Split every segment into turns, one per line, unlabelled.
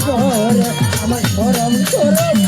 ঘরে আমার সরম সরম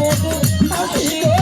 মতো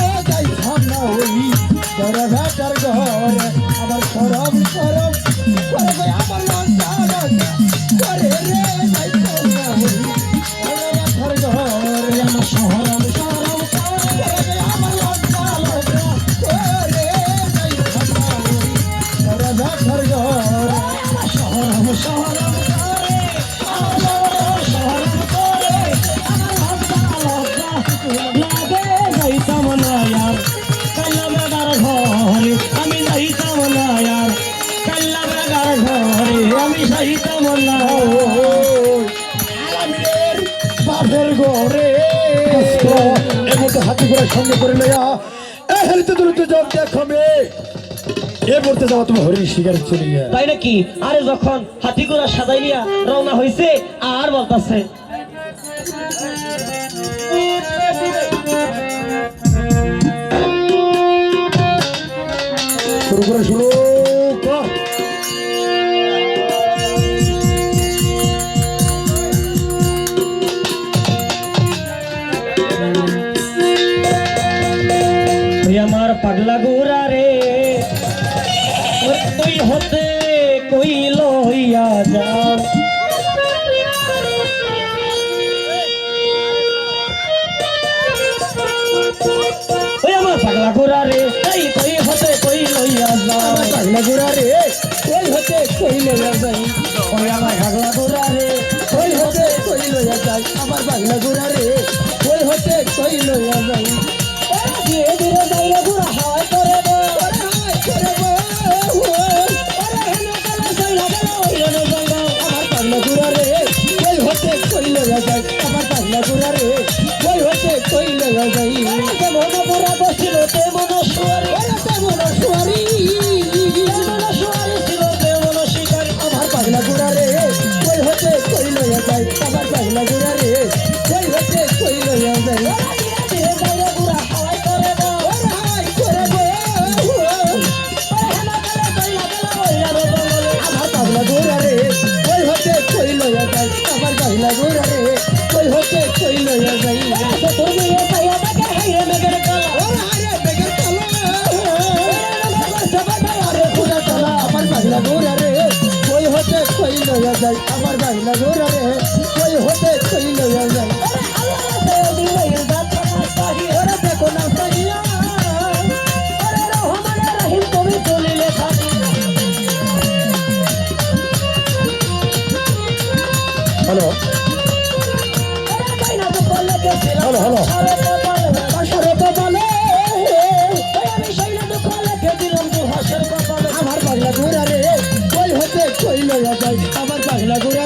বাপের ঘরে। এমন হাতি করে সঙ্গে করে লয়া হেলতে তুলতে জব দেখো মেয়ে এ পড়তে শিকার চলে যায়
তাই নাকি? আরে যখন হাতি ঘোড়া সাজাইলিয়া রওনা হইছে আর বলতাছে তুই আমার পাগলা গোরা রে। তুই হতে কইল হইয়া যা আমার পাগলা গোরা রে কই লইয়া যা
হতে কই লইয়া যাই।
আমার পাগলা গোরা রে
কই পাগলা হতে কই লইয়া যাই। 大家叫什 buat. লইয়া যাই আমার বাহিনা ঘোরা রে। কই হতে কই লইয়া যাই
দেখো না সারিয়া
হ্যালো। Hello hello.
চলে যায়
আমার পাখনা করে